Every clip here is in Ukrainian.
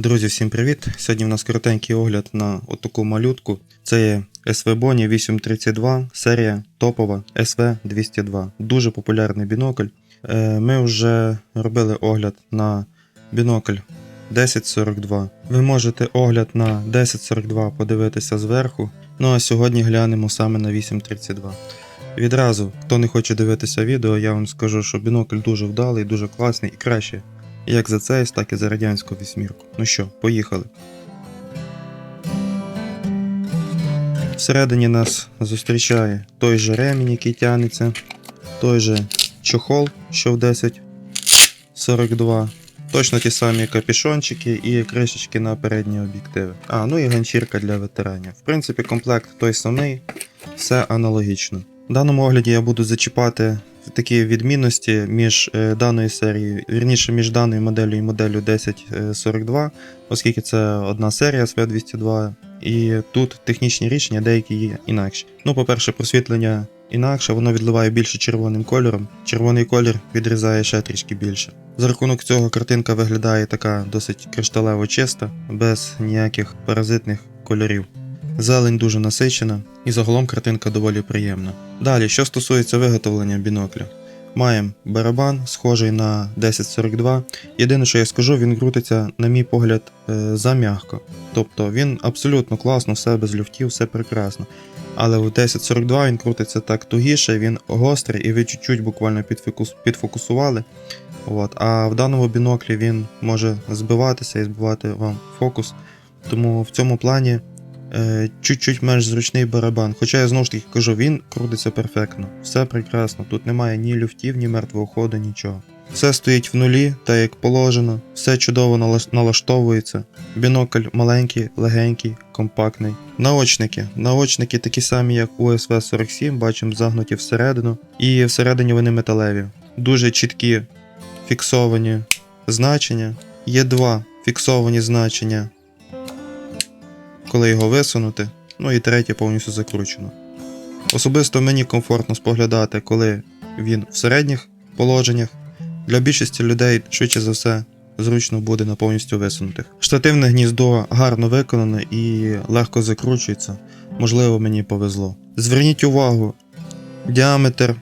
Друзі, всім привіт! Сьогодні в нас коротенький огляд на отаку малютку. Це є SV Boni 832, серія топова SV202. Дуже популярний бінокль. Е, Ми вже робили огляд на бінокль 1042. Ви можете огляд на 1042 подивитися зверху. Ну а сьогодні глянемо саме на 832. Відразу, хто не хоче дивитися відео, я вам скажу, що бінокль дуже вдалий, дуже класний і краще як за цейс, так і за радянську вісьмірку. Ну що, поїхали. Всередині нас зустрічає той же ремінь, який тягнеться, той же чохол, що в 1042. Точно ті самі капішончики і кришечки на передні об'єктиви. А, ну і ганчірка для ветеранів. В принципі, комплект той самий, все аналогічно. В даному огляді я буду зачіпати такі відмінності між е, даною серією, вірніше між даною моделлю і моделлю 1042, оскільки це одна серія SV202, і тут технічні рішення деякі є інакші. Ну, по-перше, просвітлення інакше, воно відливає більше червоним кольором. Червоний колір відрізає ще трішки більше. За рахунок цього картинка виглядає така досить кришталево чиста, без ніяких паразитних кольорів. Зелень дуже насичена, і загалом картинка доволі приємна. Далі, що стосується виготовлення бінокля, маємо барабан, схожий на 1042. Єдине, що я скажу, він крутиться, на мій погляд, е, зам'ягко. Тобто він абсолютно класно, все без люфтів, все прекрасно. Але в 1042 він крутиться так тугіше, він гострий і ви чуть-чуть буквально підфокус, підфокусували. От. А в даному біноклі він може збиватися і збивати вам фокус. Тому в цьому плані чуть-чуть менш зручний барабан. Хоча я знову ж таки кажу, він крутиться перфектно. Все прекрасно. Тут немає ні люфтів, ні мертвого ходу, нічого. Все стоїть в нулі, так як положено, все чудово налаштовується. Бінокль маленький, легенький, компактний. Наочники. Наочники такі самі, як у SV47, бачимо загнуті всередину. І всередині вони металеві. Дуже чіткі фіксовані значення. Є два фіксовані значення коли його висунути, ну і третє повністю закручено. Особисто мені комфортно споглядати, коли він в середніх положеннях. Для більшості людей, швидше за все, зручно буде на повністю висунутих. Штативне гніздо гарно виконане і легко закручується. Можливо, мені повезло. Зверніть увагу, діаметр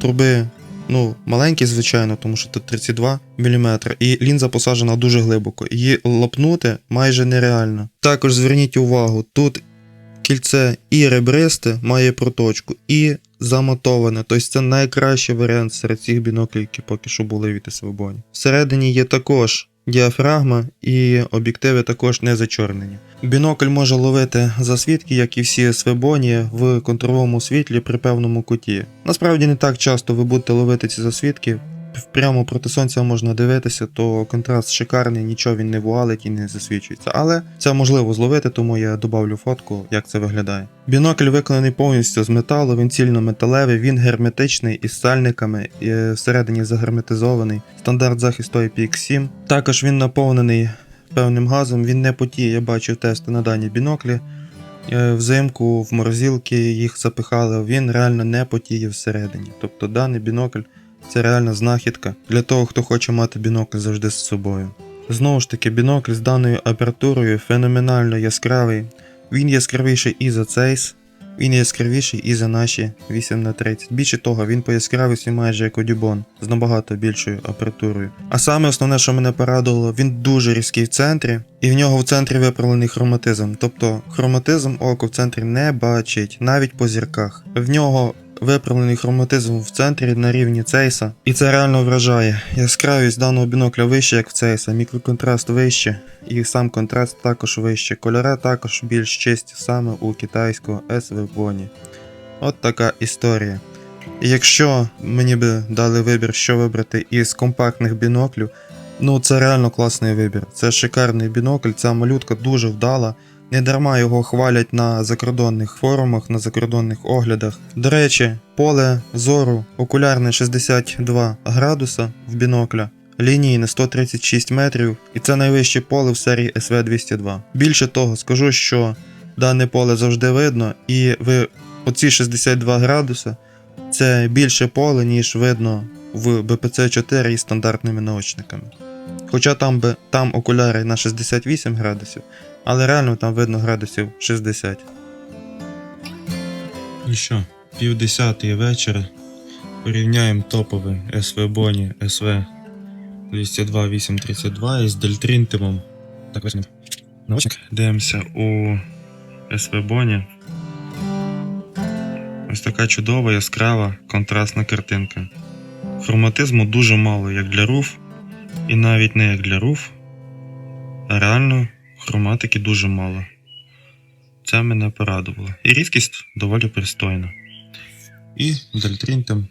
труби ну, маленький, звичайно, тому що тут 32 мм, і лінза посаджена дуже глибоко. Її лопнути майже нереально. Також зверніть увагу, тут кільце і ребристе має проточку, і замотоване. Тобто це найкращий варіант серед цих біноклів, які поки що були від Свобоні. Всередині є також діафрагма, і об'єктиви також не зачорнені. Бінокль може ловити засвідки, як і всі свебоні, в контровому світлі при певному куті. Насправді не так часто ви будете ловити ці засвідки. Прямо проти сонця можна дивитися, то контраст шикарний, нічого він не вуалить і не засвічується. Але це можливо зловити, тому я добавлю фотку, як це виглядає. Бінокль виконаний повністю з металу, він цільно-металевий, він герметичний із сальниками, і всередині загерметизований. Стандарт захисту IPX7. Також він наповнений певним газом, він не потіє, я бачив тести на дані біноклі. Е, Взимку в морозилки їх запихали, він реально не потіє всередині. Тобто даний бінокль це реальна знахідка для того, хто хоче мати бінокль завжди з собою. Знову ж таки, бінокль з даною апертурою феноменально яскравий. Він яскравіший і за цейс, він яскравіший і за наші 8х30. Більше того, він по яскравості майже як одюбон, з набагато більшою апертурою. А саме основне, що мене порадувало, він дуже різкий в центрі, і в нього в центрі виправлений хроматизм. Тобто хроматизм око в центрі не бачить, навіть по зірках. В нього виправлений хроматизм в центрі на рівні цейса, і це реально вражає. Яскравість даного бінокля вища, як в цейса, мікроконтраст вище, і сам контраст також вище. Кольори також більш чисті саме у китайського SV Boni. От така історія. І якщо мені би дали вибір, що вибрати із компактних біноклів, ну це реально класний вибір. Це шикарний бінокль, ця малютка дуже вдала. Не дарма його хвалять на закордонних форумах, на закордонних оглядах. До речі, поле зору окулярне 62 градуса в бінокля, лінійне 136 метрів, і це найвище поле в серії SV202. Більше того, скажу, що дане поле завжди видно, і ви оці 62 градуса це більше поле, ніж видно в BPC 4 із стандартними наочниками. Хоча там би там окуляри на 68 градусів, але реально там видно градусів 60. Ну що, пів десятої вечора. Порівняємо топове SV Boni SV 202.832 із дельтринтимом. Так, візьмемо наушник. Дивимося у SV Boni. Ось така чудова, яскрава, контрастна картинка. Хроматизму дуже мало, як для руф, і навіть не як для руф. А реально хроматики дуже мало. Це мене порадувало. І різкість доволі пристойна. І дельтринтем.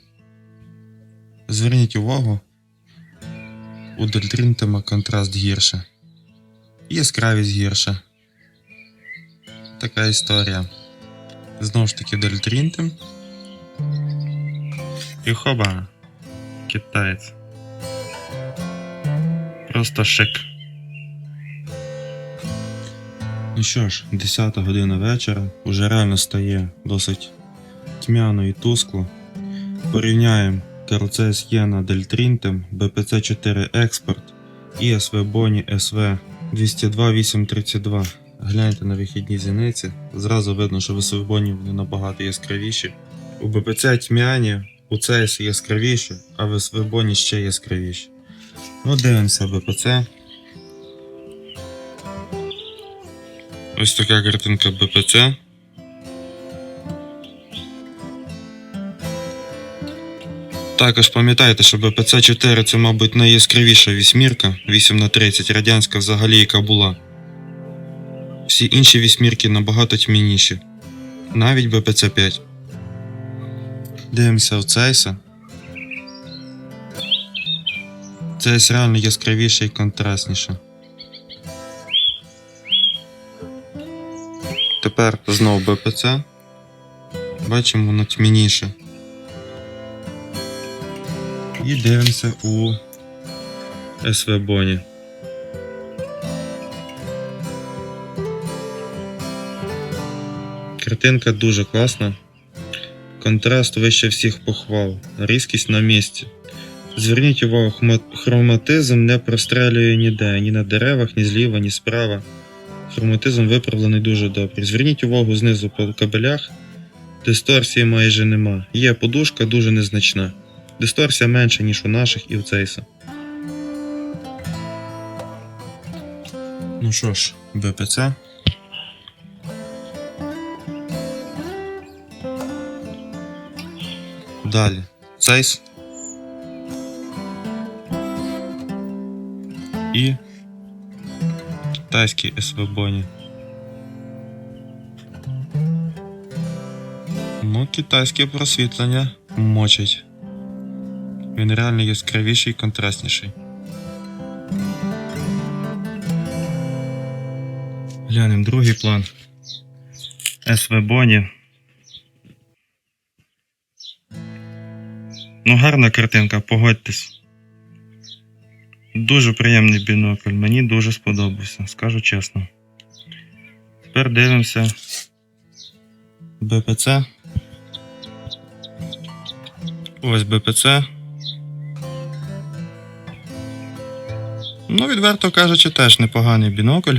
Зверніть увагу, у дельтринтема контраст гірше. І яскравість гірша. Така історія. Знову ж таки дельтринтем. І хоба. Китаєць. Просто шик. Ну що ж, 10 година вечора, уже реально стає досить тьмяно і тускло. Порівняємо Каруцес Єна Дельтрінтем, BPC4 Експорт і SV Boni SV 202.832. Гляньте на вихідні зіниці. Зразу видно, що в SV Boni вони набагато яскравіші. У BPC тьмяні, у CS яскравіші, а в SV Boni ще яскравіші. Ну, дивимося BPC. Ось така картинка BPC. Також пам'ятайте, що BPC 4 це, мабуть, найяскравіша вісьмірка 8 на 30 радянська взагалі яка була. Всі інші вісьмірки набагато тьмяніші. Навіть BPC 5. Дивимося в цейса. Цейс реально яскравіше і контрастніше. Тепер знову БПЦ. Бачимо, воно тьмяніше. І дивимося у СВ Боні. Картинка дуже класна. Контраст вище всіх похвал. Різкість на місці. Зверніть увагу, хроматизм не прострелює ніде, ні на деревах, ні зліва, ні справа. Хроматизм виправлений дуже добре. Зверніть увагу знизу по кабелях. Дисторсії майже нема. Є подушка дуже незначна. Дисторсія менша, ніж у наших і у цейса. Ну що ж, БПЦ. Далі. Цейс. І китайський СВБоні. Ну, китайське просвітлення мочить. Він реально яскравіший і контрастніший. Глянемо другий план. СВ Боні. Ну, гарна картинка, погодьтесь. Дуже приємний бінокль, мені дуже сподобався, скажу чесно. Тепер дивимося БПЦ. Ось БПЦ. Ну, відверто кажучи, теж непоганий бінокль.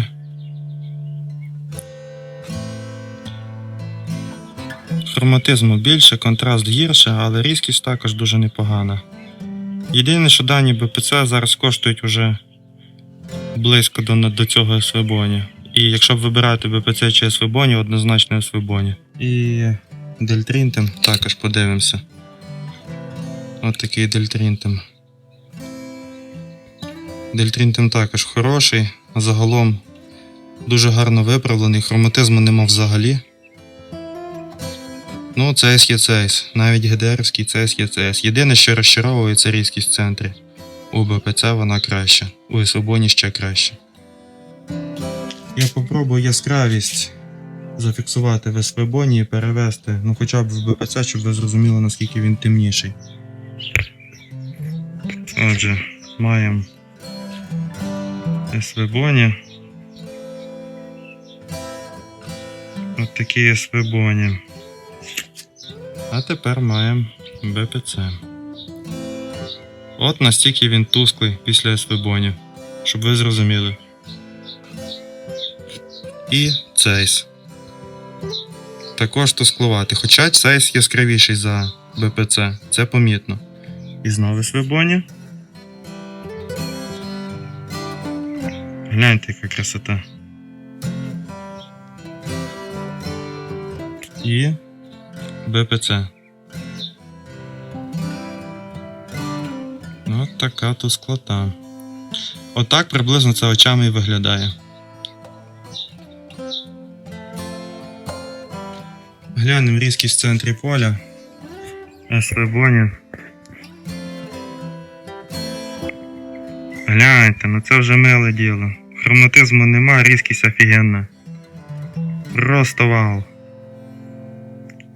Хроматизму більше, контраст гірше, але різкість також дуже непогана. Єдине, що дані БПЦ зараз коштують уже близько до, до цього Свебоні. І якщо б вибирати БПЦ чи Свебоні, однозначно Свебоні. І Дельтрінтем також подивимося. От такий Дельтрінтем. Дельтрінтем також хороший, загалом дуже гарно виправлений, хроматизму нема взагалі. Ну, цейс є цейс. Навіть ГДРівський цейс є цейс. Єдине, що розчаровує, це різкість в центрі. У БПЦ вона краща, у Свобоні ще краще. Я попробую яскравість зафіксувати в Свобоні і перевести, ну хоча б в БПЦ, щоб ви зрозуміли, наскільки він темніший. Отже, маємо Свобоні. От такі Свобоні. А тепер маємо БПЦ. От настільки він тусклий після СВБоні. щоб ви зрозуміли. І цейс. Також тускловатий, хоча цейс яскравіший за БПЦ, це помітно. І знову свибоні. Гляньте, яка красота. І БПЦ. От така тусклота. Отак приблизно це очами і виглядає. Глянемо різкість в центрі поля. Есвебоні. Гляньте, ну це вже миле діло. Хроматизму нема, різкість офігенна. Просто вау.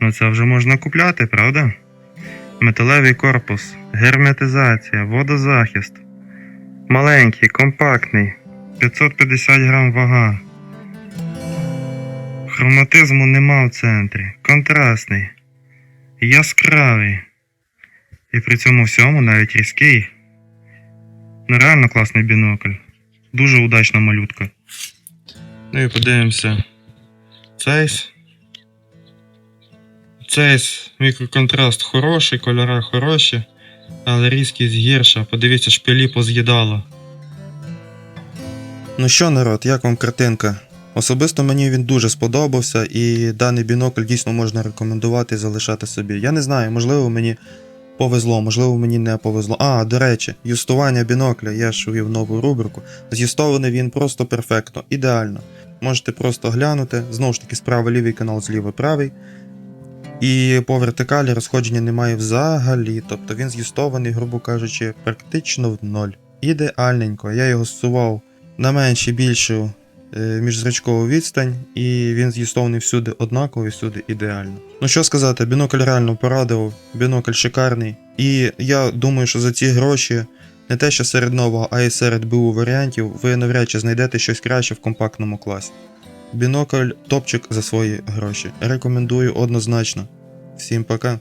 Ну це вже можна купляти, правда? Металевий корпус, герметизація, водозахист. Маленький, компактний, 550 грам вага. Хроматизму нема в центрі. Контрастний, яскравий. І при цьому всьому навіть різкий. Ну реально класний бінокль. Дуже удачна малютка. Ну і подивимося. Цейс. Цейс мікроконтраст хороший, кольори хороші, але різкість гірша. Подивіться, шпилі поз'їдало. Ну що, народ, як вам картинка? Особисто мені він дуже сподобався, і даний бінокль дійсно можна рекомендувати залишати собі. Я не знаю, можливо, мені повезло, можливо, мені не повезло. А, до речі, юстування бінокля, я ж ввів нову рубрику. З'юстований він просто перфектно, ідеально. Можете просто глянути, знову ж таки, справа лівий канал, зліва правий. І по вертикалі розходження немає взагалі. Тобто він з'юстований, грубо кажучи, практично в ноль. Ідеальненько. Я його зсував на меншу більшу е, міжзрачкову відстань, і він з'юстований всюди однаково, всюди ідеально. Ну що сказати, бінокль реально порадив, бінокль шикарний. І я думаю, що за ці гроші не те, що серед нового, а й серед БУ варіантів, ви навряд чи знайдете щось краще в компактному класі. Бінокль топчик за свої гроші. Рекомендую однозначно. Всім пока.